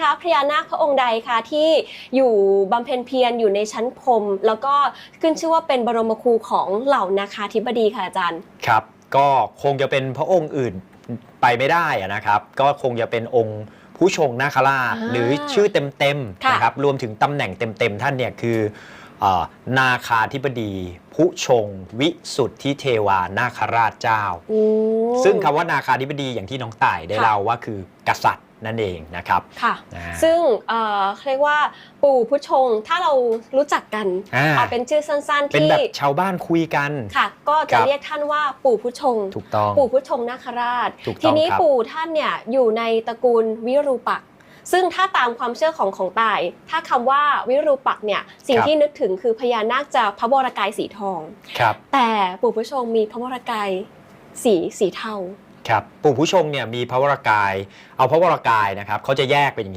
คะพญานาคพระองค์ใดคะที่อยู่บำเพ็ญเพียรอยู่ในชั้นพรหมแล้วก็ขึ้นชื่อว่าเป็นบรมครูของเหล่านาคาธิบดีค่ะอาจารย์ครับ ก็คงจะเป็นพระองค์อื่นไปไม่ได้อะนะครับ ก็คงจะเป็นองค์ผู้ชงนาคราชอ่าหรือชื่อเต็มๆค่ะนะครับรวมถึงตำแหน่งเต็มๆท่านเนี่ยคือเอ่อนาคาธิบดี ผู้ชง วิสุทธิเทวานาคราชเจ้าอืมซึ่งคำว่านาคาธิบดีอย่างที่น้องต่ายได้ค่ะเล่าว่าคือกษัตริย์ นั่นเองนะครับค่ะนะฮะซึ่งเอ่อเรียกว่าปู่ผู้ชงถ้าเรารู้จักกันอ่าเอาเป็นชื่อสั้นๆเป็นที่แบบชาวบ้านคุยกันค่ะ ก็คจะรับเรียกท่านว่าปู่ผู้ชงถูกต้องปู่ผู้ชงนาคราชถูกต้องทีนี้ครับปู่ท่านเนี่ยอยู่ในตระกูลวิรูปักษ์ซึ่งถ้าตามความเชื่อของของตาย ถ้าคำว่าวิรูปักษ์เนี่ยสิ่งที่นึกถึงคือพญานาคจะพระวรกายสีทองครับแต่ปู่ผู้ชงมีพระวรกายสีสีเทา ครับปู่ผู้ชงเนี่ยมีพระวรากาย เอาพระวรากายนะครับเขาจะแยกเป็นอย่างนี้